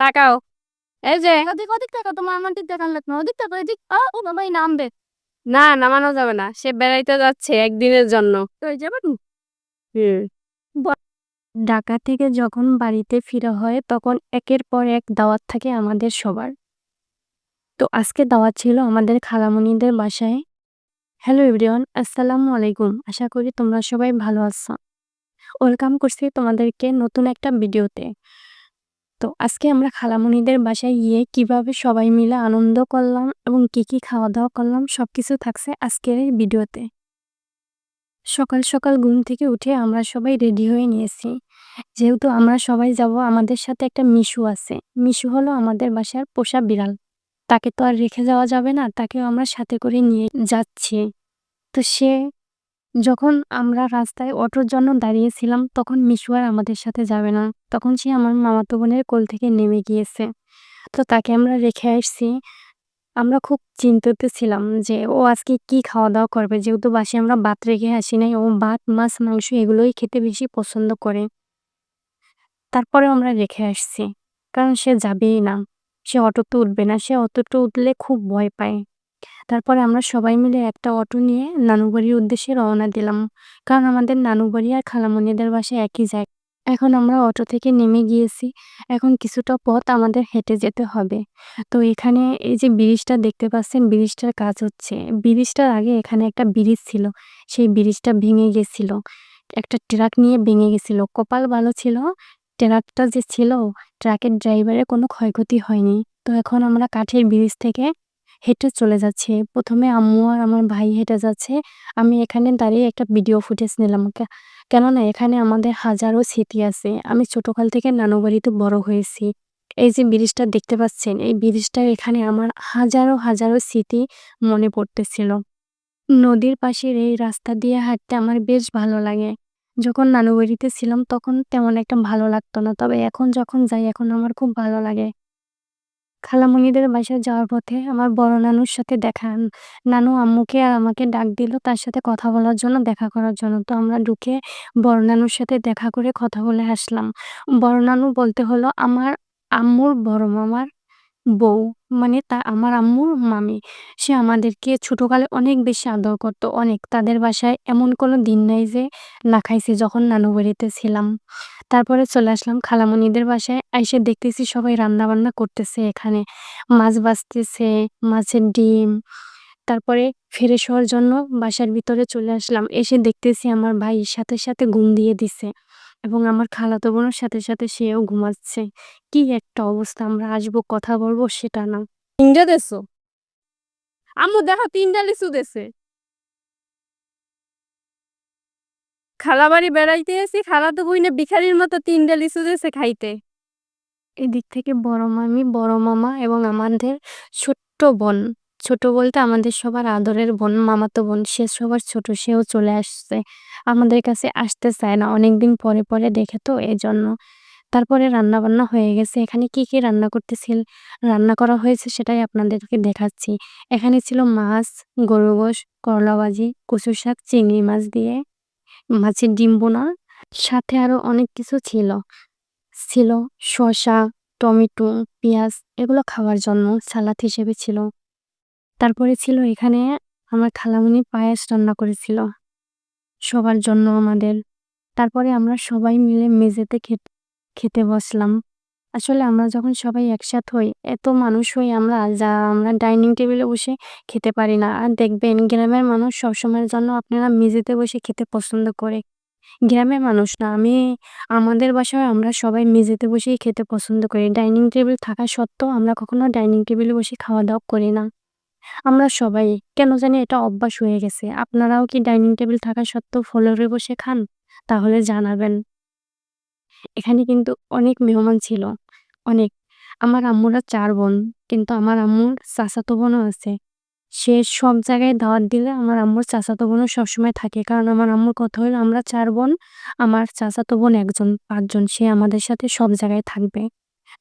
তাকাও। এই যে ওদিক ওদিক থেকে তোমার আমার দিক দেখান লাগল ওদিক থেকে এদিক আ, ও বাবা এই নামবে। না নামানো যাবে না সে বেড়াইতে যাচ্ছে একদিনের জন্য। তো হুম। ঢাকা থেকে যখন বাড়িতে ফিরা হয় তখন একের পর এক দাওয়াত থাকে আমাদের সবার। তো আজকে দাওয়াত ছিল আমাদের খালামণিদের বাসায়। হ্যালো এভরিওয়ান আসসালামু আলাইকুম। আশা করি তোমরা সবাই ভালো আছো। ওয়েলকাম করছি তোমাদেরকে নতুন একটা ভিডিওতে। তো আজকে আমরা খালামণিদের বাসায় গিয়ে কীভাবে সবাই মিলে আনন্দ করলাম এবং কি কি খাওয়া দাওয়া করলাম সবকিছু থাকছে আজকের এই ভিডিওতে। সকাল সকাল ঘুম থেকে উঠে আমরা সবাই রেডি হয়ে নিয়েছি। যেহেতু আমরা সবাই যাব, আমাদের সাথে একটা মিশু আছে। মিশু হলো আমাদের বাসার পোষা বিড়াল। তাকে তো আর রেখে যাওয়া যাবে না, তাকেও আমরা সাথে করে নিয়ে যাচ্ছি। তো সে যখন আমরা রাস্তায় অটোর জন্য দাঁড়িয়েছিলাম, তখন মিশু আর আমাদের সাথে যাবে না। তখন সে আমার মামাতো বোনের কোল থেকে নেমে গিয়েছে। তো তাকে আমরা রেখে আসছি। আমরা খুব চিন্তিত ছিলাম যে ও আজকে কি খাওয়া দাওয়া করবে? যেহেতু বাসে আমরা ভাত রেখে আসি নাই, ও ভাত, মাছ, মাংস এগুলোই খেতে বেশি পছন্দ করে। তারপরে আমরা রেখে আসছি। কারণ সে যাবেই না। সে অটোতে উঠবে না। সে অটোতে উঠলে খুব ভয় পায়। তারপরে আমরা সবাই মিলে একটা অটো নিয়ে নানু বাড়ির উদ্দেশ্যে রওনা দিলাম। কারণ আমাদের নানু বাড়ি আর খালামণিদের বাসা একই জায়গা। এখন আমরা অটো থেকে নেমে গিয়েছি। এখন কিছুটা পথ আমাদের হেঁটে যেতে হবে। তো এখানে এই যে ব্রিজটা দেখতে পাচ্ছেন, ব্রিজটার কাজ হচ্ছে। ব্রিজটার আগে এখানে একটা ব্রিজ ছিল। সেই ব্রিজটা ভেঙে গেছিল। একটা ট্রাক নিয়ে ভেঙে গেছিল। কপাল ভালো ছিল। ট্রাকটা যে ছিল, ট্রাকের ড্রাইভারের কোনো ক্ষয়ক্ষতি হয়নি। তো এখন আমরা কাঠের ব্রিজ থেকে হেঁটে চলে যাচ্ছে। প্রথমে আম্মু আর আমার ভাই হেঁটে যাচ্ছে। আমি এখানে দাঁড়িয়ে একটা ভিডিও ফুটেজ নিলাম। কেননা এখানে আমাদের হাজারো স্মৃতি আছে। আমি ছোটকাল থেকে নানু বাড়িতে বড় হয়েছি। এই যে ব্রিজটা দেখতে পাচ্ছেন, এই ব্রিজটা এখানে আমার হাজারো হাজারো স্মৃতি মনে পড়তেছিল। নদীর পাশের এই রাস্তা দিয়ে হাঁটতে আমার বেশ ভালো লাগে। যখন নানু বাড়িতে ছিলাম তখন তেমন একটা ভালো লাগতো না। তবে এখন যখন যাই, এখন আমার খুব ভালো লাগে। খালামণিদের বাসায় যাওয়ার পথে আমার বড় নানুর সাথে দেখা, নানু আম্মুকে আর আমাকে ডাক দিল তার সাথে কথা বলার জন্য, দেখা করার জন্য। তো আমরা ঢুকে বড় নানুর সাথে দেখা করে কথা বলে আসলাম। বড় নানু বলতে হলো, আমার আম্মুর বড় মামার বউ। মানে তা, আমার আম্মুর মামি, সে আমাদেরকে ছোটকালে অনেক বেশি আদর করতো, অনেক। তাদের বাসায় এমন কোনো দিন নাই যে না খাইছি যখন নানু বাড়িতে ছিলাম। তারপরে চলে আসলাম খালামণিদের বাসায়, আইসে দেখতেছি সবাই রান্না বান্না করতেছে এখানে। মাছ ভাজতেছে, মাছের ডিম। তারপরে ফ্রেশ হওয়ার জন্য বাসার ভিতরে চলে আসলাম। এসে দেখতেছি আমার ভাই সাথে সাথে ঘুম দিয়ে দিছে। এবং আমার খালাতো বোনের সাথে সাথে সেও ঘুমাচ্ছে। কি একটা অবস্থা আমরা আসব কথা বলব সেটা না। তিনটা দেছো? আম্মু দেখো তিনটা লিচু দেছে। খালা বাড়ি বেড়াইতে এসি খালা তো বইনে ভিখারির মতো তিনটা লিচু দেছে খাইতে। এদিক থেকে বড় মামি বড় মামা এবং আমাদের ছোট্ট বোন। ছোট বলতে আমাদের সবার আদরের বোন, মামাতো বোন, সে সবার ছোট, সেও চলে আসছে। আমাদের কাছে আসতে চায় না, অনেকদিন পরে পরে দেখে তো এই জন্য তারপরে রান্না বান্না হয়ে গেছে। এখানে কি কি রান্না করতেছিল, রান্না করা হয়েছে সেটাই আপনাদেরকে দেখাচ্ছি। এখানে ছিল মাছ গরু গোশ, করলা ভাজি কচু শাক, চিংড়ি মাছ দিয়ে মাছের ডিম বোনা। সাথে আরও অনেক কিছু ছিল। ছিল শসা, টমেটো, পেঁয়াজ, এগুলো খাওয়ার জন্য সালাদ হিসেবে ছিল। তারপরে ছিল এখানে আমার খালামণি পায়েস রান্না করেছিল। সবার জন্য আমাদের। তারপরে আমরা সবাই মিলে মেঝেতে খেতে বসলাম। আসলে আমরা যখন সবাই একসাথ হই, এত মানুষ হই আমরা যা আমরা ডাইনিং টেবিলে বসে খেতে পারি না। আর দেখবেন গ্রামের মানুষ সবসময়ের জন্য আপনারা মেঝেতে বসে খেতে পছন্দ করে। গ্রামের মানুষ না, আমি, আমাদের বাসায় আমরা সবাই মেঝেতে বসেই খেতে পছন্দ করি। ডাইনিং টেবিল থাকা সত্ত্বেও আমরা কখনো ডাইনিং টেবিলে বসে খাওয়া দাওয়া করি না। আমরা সবাই, কেন জানি এটা অভ্যাস হয়ে গেছে। আপনারাও কি ডাইনিং টেবিল থাকা সত্ত্বেও ফ্লোরে বসে খান? তাহলে জানাবেন। এখানে কিন্তু অনেক মেহমান ছিল, অনেক। আমার আম্মুরা চার বোন, কিন্তু আমার আম্মুর চাচাতো বোনও আছে। সে সব জায়গায় দাওয়াত দিলে আমার আম্মুর চাচাতো বোনও সবসময় থাকে, কারণ আমার আম্মুর কথা হলো, আমরা চার বোন, আমার চাচাতো বোন একজন, পাঁচজন, সে আমাদের সাথে সব জায়গায় থাকবে।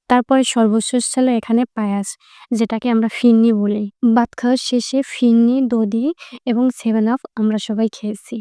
তারপরে সর্বশেষ ছিল এখানে পায়াস, যেটাকে আমরা ফিরনি বলি। ভাত খাওয়ার শেষে ফিরনি দধি এবং সেভেন আপ আমরা সবাই খেয়েছি।